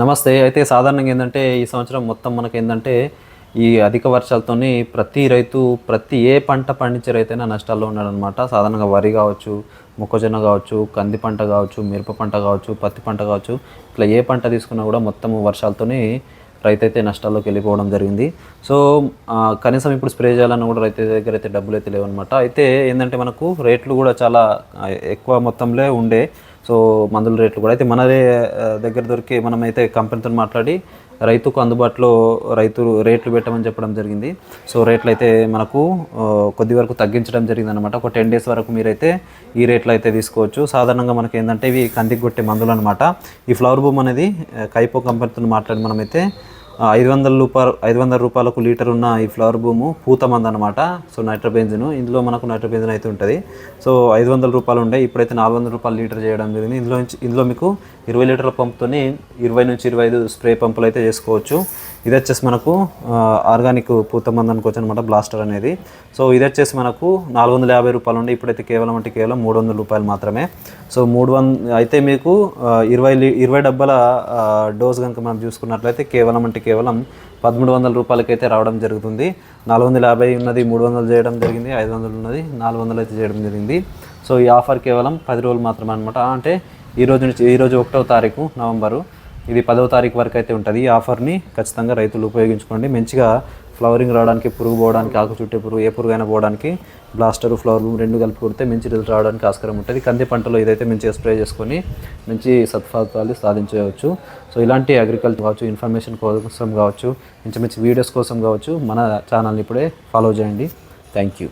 నమస్తే. అయితే సాధారణంగా ఏంటంటే ఈ సంవత్సరం మొత్తం మనకి ఏంటంటే ఈ అధిక వర్షాలతోని ప్రతి రైతు ప్రతి ఏ పంట పండించే రైతైనా నష్టాల్లో ఉన్నాడనమాట. సాధారణంగా వరి కావచ్చు మొక్కజొన్న కావచ్చు కంది పంట కావచ్చు మిరప పంట కావచ్చు పత్తి పంట కావచ్చు ఇట్లా ఏ పంట తీసుకున్నా కూడా మొత్తం వర్షాలతోని రైతు అయితే నష్టాల్లోకి వెళ్ళిపోవడం జరిగింది. సో కనీసం ఇప్పుడు స్ప్రే చేయాలన్నా కూడా రైతు దగ్గర అయితే డబ్బులు అయితే లేవన్నమాట అయితే ఏంటంటే మనకు రేట్లు కూడా చాలా ఎక్కువ మొత్తంలో ఉండే సో మందుల రేట్లు కూడా అయితే మనదే దగ్గర దొరికి మనమైతే కంపెనీతో మాట్లాడి రైతుకు అందుబాటులో రైతు రేట్లు పెట్టమని చెప్పడం జరిగింది. సో రేట్లు అయితే మనకు కొద్ది వరకు తగ్గించడం జరిగింది అనమాట ఒక టెన్ డేస్ వరకు మీరైతే ఈ రేట్లు అయితే తీసుకోవచ్చు. సాధారణంగా మనకి ఏంటంటే ఇవి కందికి కొట్టే మందులు అనమాట ఈ ఫ్లవర్ బూమ్ అనేది కైపో కంపెనీతో మాట్లాడి మనమైతే ఐదు వందల రూపాయలు ఐదు వందల రూపాయలకు లీటర్ ఉన్న ఈ ఫ్లవర్ బూము పూతమంది అనమాట సో నైట్రోబెంజిన్. ఇందులో మనకు నైట్రోబెంజిన్ అయితే ఉంటుంది. సో ఐదు వందల రూపాయలు ఉండే. ఇప్పుడైతే నాలుగు వందల రూపాయలు లీటర్ చేయడం జరిగింది. ఇందులో నుంచి ఇందులో మీకు ఇరవై లీటర్ల పంపుతోని ఇరవై నుంచి ఇరవై ఐదు స్ప్రే పంపులు అయితే చేసుకోవచ్చు. ఇది వచ్చేసి మనకు ఆర్గానిక్ పూత మంది అనుకోవచ్చు అనమాట బ్లాస్టర్ అనేది. సో ఇది వచ్చేసి మనకు నాలుగు వందల యాభై రూపాయలు ఉండే. ఇప్పుడైతే కేవలం అంటే కేవలం మూడు వందల రూపాయలు మాత్రమే. సో మూడు వంద అయితే మీకు ఇరవై లీ ఇరవై డబ్బాల డోస్ కనుక మనం చూసుకున్నట్లయితే కేవలం అంటే కేవలం పదమూడు వందల రూపాయలకైతే రావడం జరుగుతుంది. నాలుగు వందల యాభై ఉన్నది మూడు వందలు చేయడం జరిగింది ఐదు వందలు ఉన్నది నాలుగు వందలు అయితే చేయడం జరిగింది. సో ఈ ఆఫర్ కేవలం పది రోజులు మాత్రమే అనమాట అంటే ఈ రోజు నుంచి ఈ రోజు తారీఖు నవంబరు. ఇది పదవ తారీఖు వరకు అయితే ఉంటుంది. ఈ ఆఫర్ని ఖచ్చితంగా రైతులు ఉపయోగించుకోండి. మంచిగా ఫ్లవరింగ్ రావడానికి పురుగు పోవడానికి ఆకు చుట్టే పురుగు ఏ పురుగు అయినా పోవడానికి బ్లాస్టర్ ఫ్లవర్ బూమ్ రెండు కలిపి కొడితే మంచి రిజల్ట్ రావడానికి ఆస్కారం ఉంటుంది. కంది పంటలో ఇదైతే మంచిగా స్ప్రే చేసుకొని మంచి సత్ఫలితాలు సాధించవచ్చు. సో ఇలాంటి అగ్రికల్చర్ కావచ్చు ఇన్ఫర్మేషన్ కోసం కావచ్చు మంచి మంచి వీడియోస్ కోసం కావచ్చు మన ఛానల్ని ఇప్పుడే ఫాలో చేయండి. Thank you